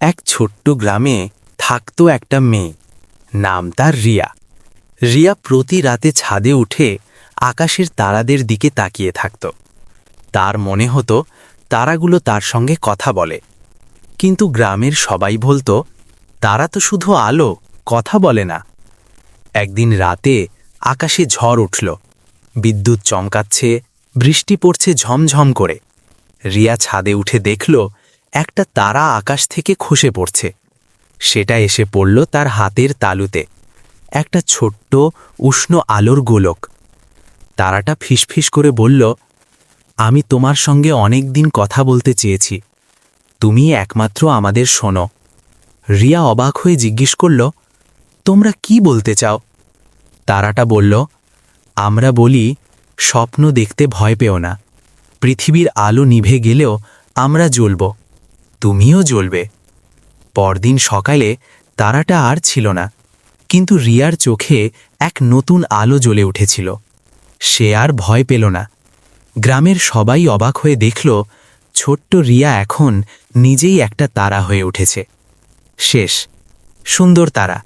এক ছোট্ট গ্রামে থাকতো একটা মেয়ে, নাম তার রিয়া। রিয়া প্রতি রাতে ছাদে উঠে আকাশের তারাদের দিকে তাকিয়ে থাকত। তার মনে হতো তারাগুলো তার সঙ্গে কথা বলে। কিন্তু গ্রামের সবাই বলতো, তারা তো শুধু আলো, কথা বলে না। একদিন রাতে আকাশে ঝড় উঠল। বিদ্যুৎ চমকাচ্ছে, বৃষ্টি পড়ছে ঝমঝম করে। রিয়া ছাদে উঠে দেখল একটা তারা আকাশ থেকে খসে পড়ছে। সেটা এসে পড়ল তার হাতের তালুতে। একটা ছোট্ট, উষ্ণ আলোর গোলক। তারাটা ফিসফিস করে বলল, আমি তোমার সঙ্গে অনেক দিন কথা বলতে চেয়েছি। তুমি একমাত্র আমাদের শোনো। রিয়া অবাক হয়ে জিজ্ঞেস করল, তোমরা কি বলতে চাও? তারাটা বলল, আমরা বলি, স্বপ্ন দেখতে ভয় পেও না। পৃথিবীর আলো নিভে গেলেও আমরা জ্বলব। তুমিও জ্বলবে। পরদিন সকালে তারাটা আর ছিল না, কিন্তু রিয়ার চোখে এক নতুন আলো জ্বলে উঠেছিল। সে আর ভয় পেল না। গ্রামের সবাই অবাক হয়ে দেখল, ছোট্ট রিয়া এখন নিজেই একটা তারা হয়ে উঠেছে। শেষ, সুন্দর তারা।